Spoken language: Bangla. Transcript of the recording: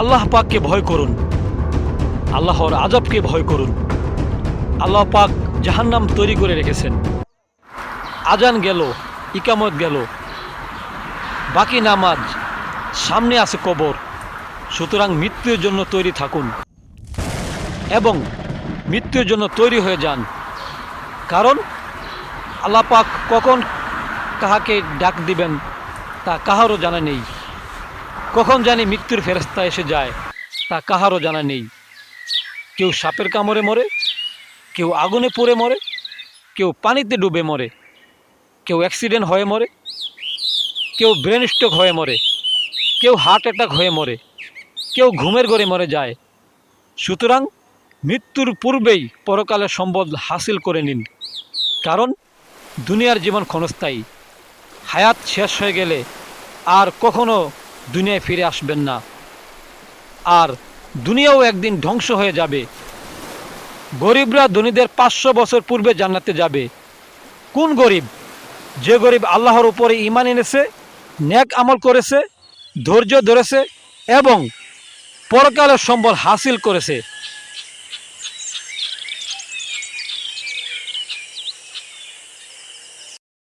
আল্লাহ পাককে ভয় করুন। আল্লাহর আজবকে ভয় করুন। আল্লাহ পাক জাহান্নাম তৈরি করে রেখেছেন। আজান গেল, ইকামত গেল। বাকি নামাজ সামনে আছে কবর। সুতরাং মৃত্যুর জন্য তৈরি থাকুন এবং মৃত্যুর জন্য তৈরি হয়ে যান। কারণ আল্লাহ পাক কখন কাহাকে ডাক দিবেন তা কাহারও জানা নেই। কখন জানি মৃত্যুর ফেরস্তা এসে যায়, তা কাহারও জানা নেই। কেউ সাপের কামড়ে মরে, কেউ আগুনে পড়ে মরে, কেউ পানিতে ডুবে মরে, কেউ অ্যাক্সিডেন্ট হয়ে মরে, কেউ ব্রেন স্ট্রোক হয়ে মরে, কেউ হার্ট অ্যাটাক হয়ে মরে, কেউ ঘুমের ঘরে মরে যায়। সুতরাং মৃত্যুর পূর্বেই পরকালের সম্পদ হাসিল করে নিন, কারণ দুনিয়ার জীবন ক্ষণস্থায়ী। হায়াত শেষ হয়ে গেলে আর কখনো দুনিয়ায় ফিরে আসবেন না। আর দুনিয়াও একদিন ধ্বংস হয়ে যাবে। গরিবরা ধনীদের পাঁচশো বছর পূর্বে জান্নাতে যাবে। কোন গরিব? যে গরিব আল্লাহর উপরে ইমান এনেছে ন্যাক আমল করেছে, ধৈর্য ধরেছে এবং পরকালের সম্বল হাসিল করেছে।